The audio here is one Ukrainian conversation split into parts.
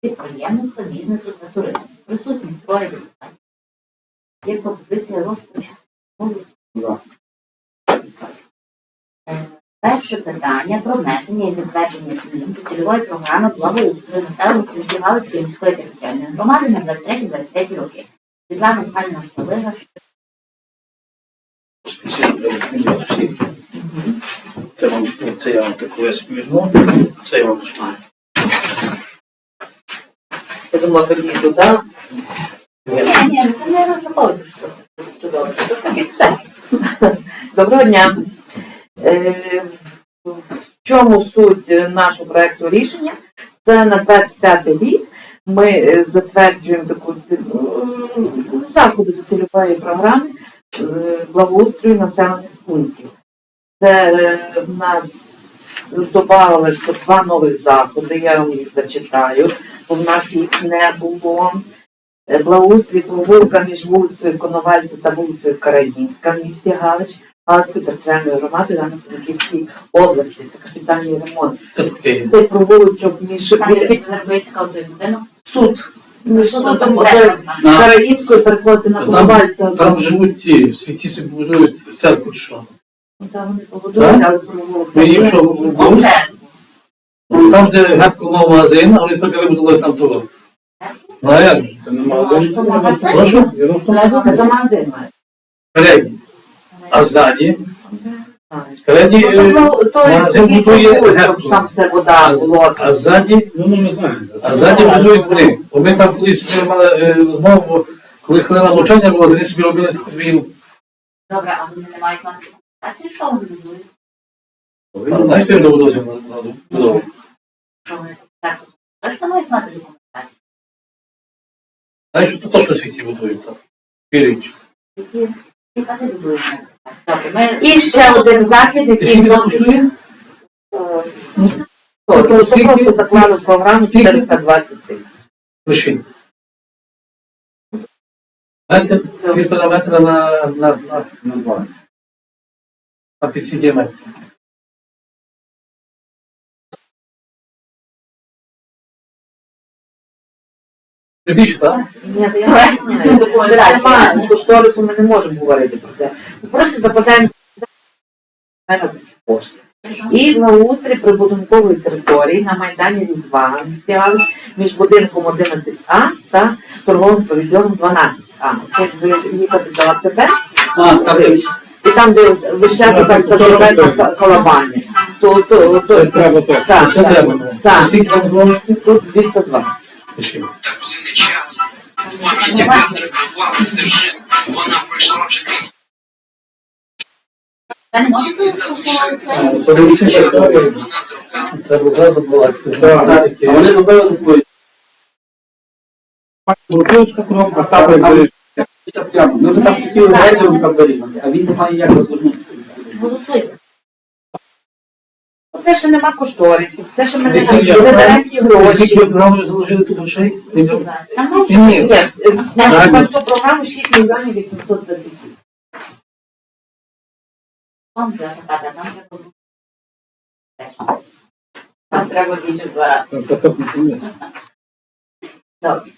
підприємництва, бізнесу та туризму. Присутні троє депутатів. Є пропозиція. Е, Перше питання про внесення і затвердження змін до цільової програми благоустрою населених пунктів Галицької міської територіальної громади на 23-25 роки. Світлана Михайлівна Салига. Це вам це я вам таку весь візьму, це я вам достану. Я думала, тоді туди. Ні, ні, це не добре. Це так і все. Доброго дня. Е, В чому суть нашого проекту рішення? Це на 25 рік ми е, затверджуємо таку е, заходи до цільової програми благоустрою населених пунктів. Це е, в нас додавалося два нових заходи, я вам їх зачитаю, бо в нас їх не було. Е, Благоустрій прогулка між вулицею Коновальця та вулицею Карагінська в місті Галич, Галицької територіальної громади Івано-Франківській області. Це капітальний ремонт. Це прогулочок між суд. Між Що там оце стежка? Переходити на Там- Коновальця. Там живуть ті, святіці будують церкву чи що. Там вони побудують, але прогулок. Ну їм що, Оце. там, де гепко мав магазин, а вони тепер будували там того. Ну а як? же? Це не магазин. Прошу? Я думаю, що Це магазин має. Передній. А ззаді? Ну, е, то- то- магазин тоді будує а, ззаді, Ну, ну, а ззаді будують вони. Бо ми там колись мали е, розмову, коли хвилина мовчання була, вони собі робили таку їм. Добре, а вони не мають мати документації, що вони будують? Ти доводився на будову? Що вони так точно мають мати документацію? Знаєш, що то точно світі будують там. Вірить. Які які будують? І ще один захід, який коштує? Скільки? просто заклали в 420 тисяч. Лишень. Півтора метра На 20. на 50 метрів. Ти більше, так? Ні, то я не знаю. Кошторису ми не можемо говорити про це. Ми просто запитаємо. І на утрі прибудинкової території на Майдані Різдва містяли між будинком 11А та торговим павільйоном 12А. Як ви їхати до АТП, і там, де весь час так зробити колобання. То, то, то, Це треба так. Так, так. Тут 202 деякий час в пам'яті зарезервувала стержин, вона пройшла вже крізь. Ну, вони робили свої. Бутилочка кнопка, табель бережка. Зараз я. Ми вже там хотіли гайдером табелі, а він не має як розвернутися. Голосуйте. Це ще нема кошторисів, це ще ми не беремо ті гроші. Скільки програмою заложили тут грошей? Там майже Ні, ні. Ні, знаєш, на цю програму 6 мільйонів 830 тисяч. вам нам треба. Нам треба більше два рази. Добре.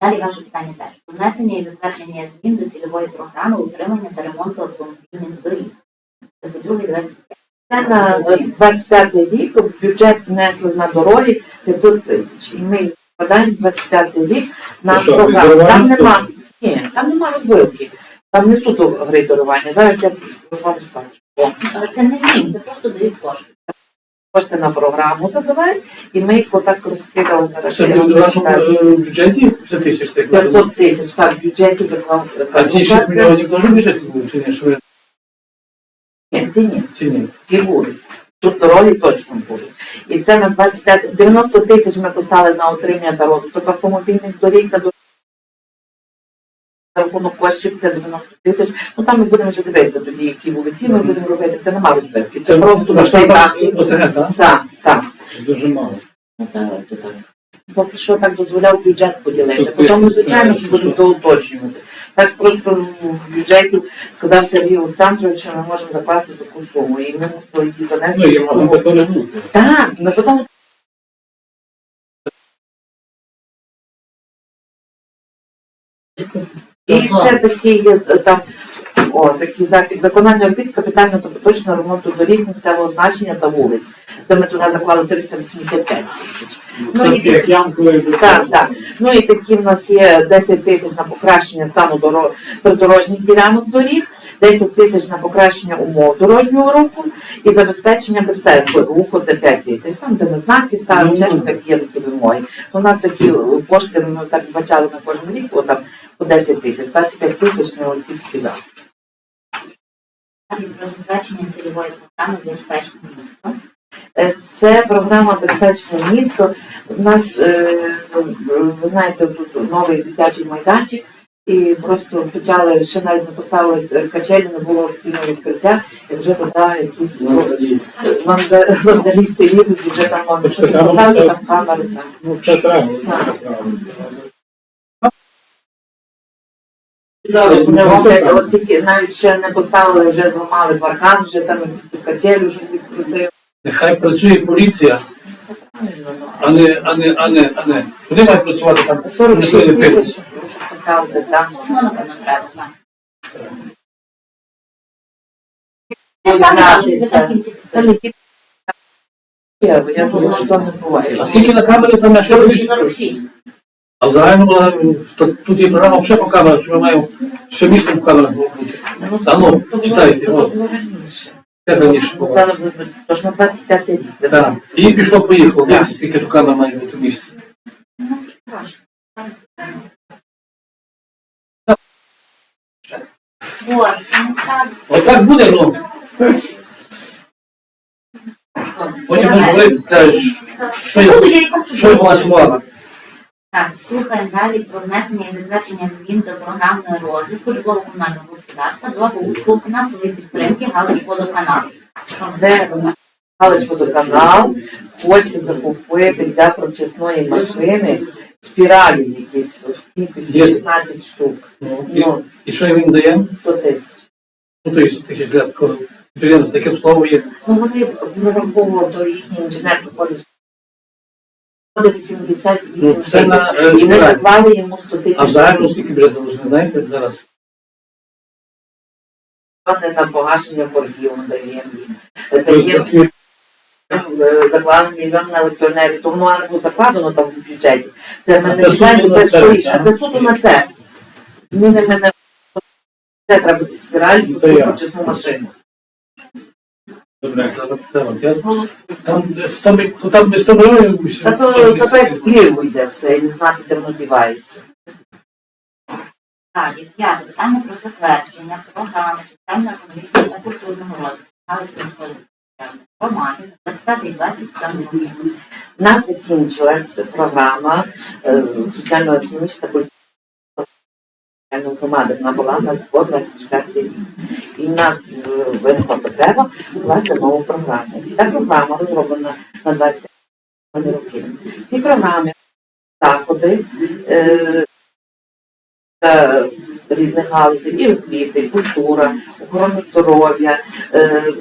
Далі ваше питання теж. Внесення і затвердження змін до цільової програми утримання та ремонту автомобільних доріг. Це другий 25. Це на 25 рік в бюджет внесли на дороги 500 тисяч. І ми вкладаємо 25 рік на що, програму. Там нема, ні, там нема розбивки. Там не суто грейдерування. Зараз я вам скажу. Але це не змін, це просто дають кошти. Кошти на програму забивають, і ми їх отак розкидали зараз. Це в нашому е, бюджеті 50 тисяч так. 500 тисяч, так, в бюджеті заклав. А ці 6 мільйонів теж в бюджеті були, чи ні? Що ви- Ні, ці ні. Чи ні? ці будуть. Тут дороги точно будуть. І це на 25, 90 тисяч ми поставили на отримання та розвиток автомобільних доріг та до рахунок коштів це 90 тисяч. Ну там ми будемо вже дивитися тоді, які вулиці ми будемо робити. Це нема розбивки. Це просто на цей так? Так, так. Дуже мало. Ну, так, так. Поки що так дозволяв бюджет поділити. Потім, звичайно, що що- будемо доуточнювати. Так просто в бюджеті сказав Сергій Олександрович, що ми можемо закласти таку суму. І ми мусили її занести. Ну, я можу перевернути. Так, ми потім І ще такі є е, там о, захід виконання робіт з капітального та поточного ремонту доріг місцевого значення та вулиць. Це ми туди заклали 385 тисяч. Ну, і, як так, так. Ну і такі в нас є 10 тисяч на покращення стану доро- придорожніх ділянок доріг, 10 тисяч на покращення умов дорожнього руху і забезпечення безпеки руху це 5 тисяч. Там, де ми знаки ставимо, Ну, чесно ну. такі є такі вимоги. У нас такі е, кошти ми так бачали на кожен рік, о, там по 10 тисяч, 25 тисяч на оці такі заходи. Далі про затвердження цільової програми безпечне місто. Е, Це програма Безпечне місто. У нас, е, ви знаєте, тут новий дитячий майданчик, і просто почали, ще навіть не поставили качелі, не було офіційного відкриття, і вже туди якісь Ну, і- е, вандалісти лізуть, і вже там щось поставити, там камери, там. Навіть от тільки навіть ще не поставили, вже зламали паркан, вже там качелю щось відкрутили. Нехай працює поліція, а не, а не, а не, а не. Вони мають працювати там. 46 тисяч питає. поставити там. Я думаю, що не буває. А скільки на камері там на що? 46. А загально ну, тут є програма взагалі по камерах, ми маємо місце по камерах робити. Ну, а ну, читайте. от. Це раніше тож на 25 рік. Так. І пішло поїхало. Дивіться, скільки тут камер має бути в місці. Вот, так. Буде, ну. Потім можеш говорити, скажеш, що я, що була сумана. Так, слухаємо далі про внесення і затвердження змін до програмної розвитку житлово-комунального господарства, благоустрою, фінансової підтримки Галич водоканал. Це Галич водоканал хоче закупити для прочисної машини спіралі якісь в кількості 16 штук. Ну, і, Ну, і що він дає? 100 тисяч. Ну, то є таке для такого підприємства, таке слово є. Ну, вони прораховували до їхній інженер виходить 88 Ну, це на е, І ми заклали йому 100 А тисяч. взагалі скільки бюджет заложено, знаєте, зараз? Там погашення боргів ми даємо їм. Даємо е, закладено мільйон на електроенергію, то воно не було закладено там в бюджеті. Це ми А не це суто це на це, скоріше, а так? це суто на це. Зміни ми не це треба ці спіралі, щоб Це я. машину. Добре, зараз треба. Я- Там де 100 міль- то там без 100 мільйонів. Та то тепер впліву йде все, і не знати, де воно дівається. Далі, п'яте питання про затвердження програми соціально-економічного та культурного розвитку територіальної громади на 25-27. У нас закінчилась програма е, соціально-економічна та культурна громади. Вона була на 24 рік. І в нас е, виникла потреба вкласти нову програму. Ця програма розроблена на 25 роки. В цій програмі заходи е, е, різних галузей, і освіти, і культура, охорона здоров'я, е,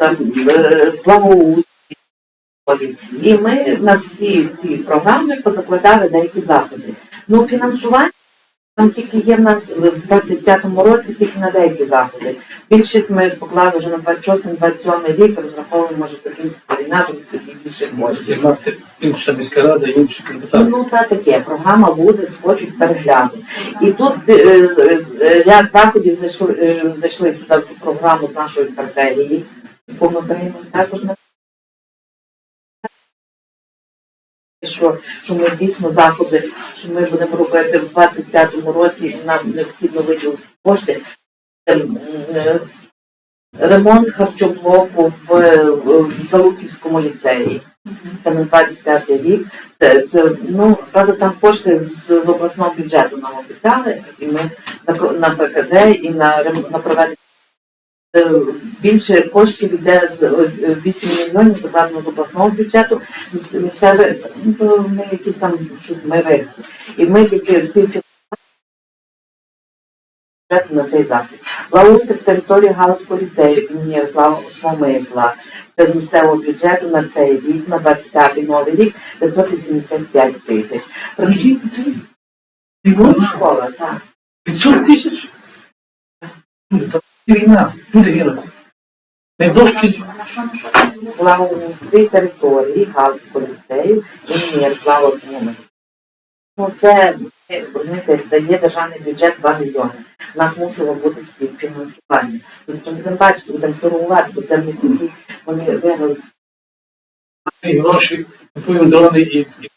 е, благоустрій. І ми на всі ці програми позакладали деякі заходи. Ну, фінансування там тільки є в нас в 25-му році тільки на деякі заходи. Більшість ми поклали вже на 26-27 рік, розраховуємо, може, війна, щоб тоді більше коштів. Інша міська рада, інші депутати. Ну, та таке, програма буде, хочуть переглянути. І тут е, е, е, ряд заходів зайшли, е, зайшли сюди в програму з нашої стратегії, яку ми приймемо також на що, що ми дійсно заходи, що ми будемо робити в 25-му році, і нам необхідно виділити кошти. Ем, е, Ремонт харчоблоку в, в Залуківському ліцеї. Це на 25 рік. Це, це, ну, правда, там кошти з обласного бюджету нам обіцяли, і ми на ПКД і на, на проведення. Е, Більше коштів йде з е, 8 мільйонів закладено з обласного бюджету, місцеве, ну, ми якісь там щось ми. І ми тільки співфінансуємо на цей захід. Благоустрій території Галицького ліцею імені Ярослава Смомисла. Це з місцевого бюджету на цей рік, на 25 новий рік, 585 тисяч. Прикиньте це. Школа, так. 500 тисяч? Там війна, люди гинуть. Не дошки. На що, на території Галицького ліцею імені Ярослава Смомисла. Ну, це, е, розумієте, дає державний бюджет 2 мільйони. У нас мусило бути співфінансування. Тобто будемо бачити, будемо торгувати, бо це не такі, вони виграли І гроші, купуємо дрони і і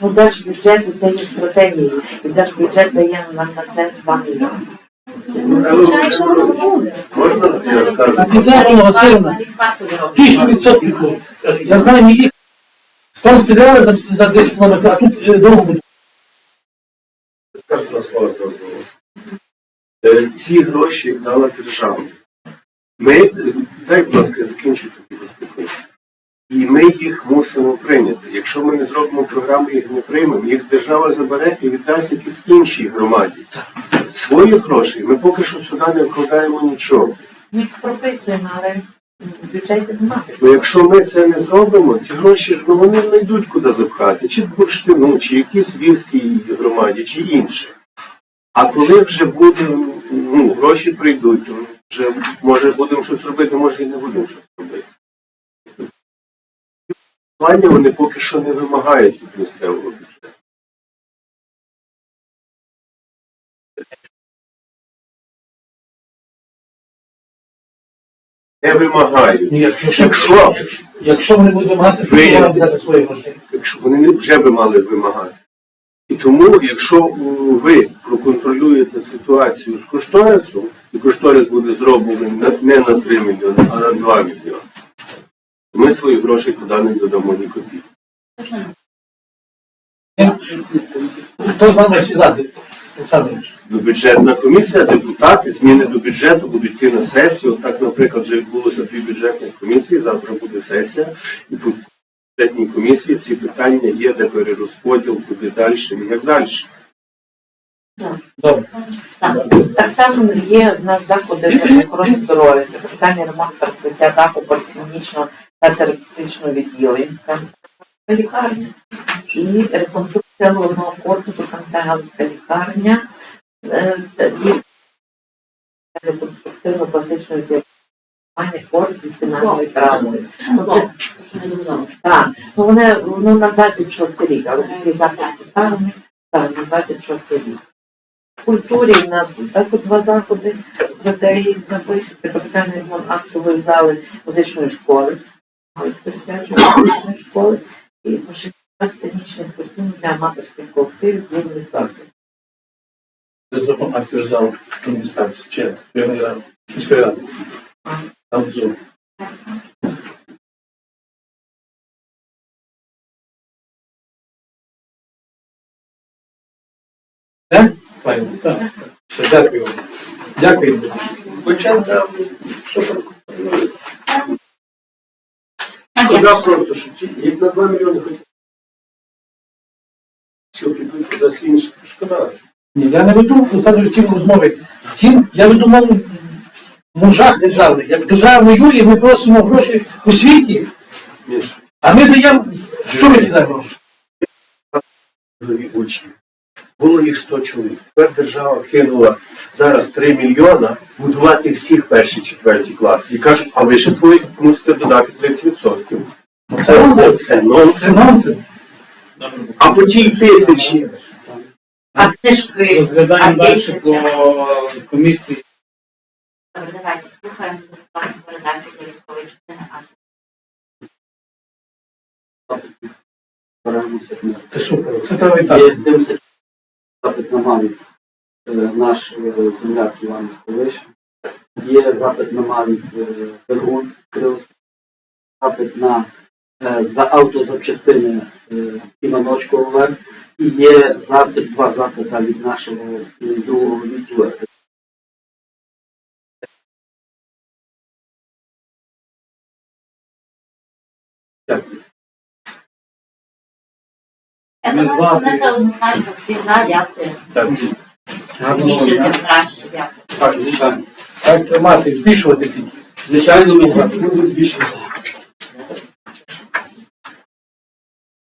Ну, держбюджет це є стратегії, і держбюджет дає нам на це 2 мільйони. Що воно буде. Можна я скажу? А Південна Васильівна, тисячу відсотків було. Я знаю, не їх. Там стріляли за, за 10 кілометрів, а тут е, дорогу будуть. Скажу два слова з дозволу. Е, Ці гроші дала держава. Ми, дай, будь ласка, я закінчу тоді. І ми їх мусимо прийняти. Якщо ми не зробимо програму, їх не приймемо, їх держава забере і віддасть якійсь іншій громаді. Своїх грошей ми поки що сюди не вкладаємо нічого. Ми прописуємо, але в бюджеті немає. Бо якщо ми це не зробимо, ці гроші ж ну, вони не йдуть куди запхати, чи в бурштину, чи якійсь вільській громаді, чи інше. А коли вже буде, ну, гроші прийдуть, то вже може будемо щось робити, може і не будемо щось робити. Плані вони поки що не вимагають від місцевого бюджету. Не вимагають. Якщо, Якщо якщо вони будуть вимагати, Ви- вони дати свої гроші. якщо вони вже би мали вимагати. І тому, якщо ви проконтролюєте ситуацію з кошторисом, і кошторис буде зроблений на- не на 3 мільйони, а на 2 мільйони, ми свої гроші туди не додамо ні копійки. Хто з нами сідати? Олександрович? Ну, Бюджетна комісія, депутати, зміни до бюджету будуть йти на сесію. Так, наприклад, вже відбулося дві бюджетні комісії, завтра буде сесія. І по бюджетній комісії ці питання є, де перерозподіл, куди далі і як далі. Добре. Так само є в нас заходи з охорони здоров'я, це капітальний ремонт та відкриття даху поліклінічного та терапевтичного відділення. Лікарня. І реконструкція головного корпусу Галицька лікарня. Е, Це і реконструктивно-пластичного відділення корпусу з спінальною травмою. Так, ну вони ну, на 26 рік, але такий заклад поставлений, так, на 26 рік. В культурі в нас також два заходи стратегії записується капітальний ремонт актової зали музичної школи, музичної школи і пошиття сценічних костюмів для аматорських колективів клубних закладів. Запомагати зал інвестації. Чи я не рад. Міської ради. Там зу. Так? Файно. Так. Все, дякую. вам. Дякую. Хоча там, що просто, що ті, на 2 мільйони хоч. Всі підуть кудись інше. Шкода. Ні, я не веду Олександр тім розмови. Тім, я веду мову в мужах державних. Як держава воює, ми просимо гроші у світі, а ми даємо, що ми кидаємо гроші? учні. Було їх 100 чоловік. Тепер держава кинула зараз 3 мільйона будувати всіх перші четверті класи. І кажуть, а ви ще свої мусите додати 30%. Це нонсенс. це. А по тій тисячі книжки, Розглядаємо далі по комісії. Добре, давайте слухаємо безоплатну передачу для військової частини АСУ. Це супер. Це треба і так. Є 70 запит на мамі е, наш е, земляк Іван Миколиш. Є запит на мамі Пергун запит на е, за автозапчастини е, Іваночко Олег. Є запит, два запита від нашого другого відділу Я думаю, що ми це однозначно всі за, дякую. Так. Більше тим краще. Дякую. Так, звичайно. Так тримати, збільшувати тільки. Звичайно, ми будемо збільшувати.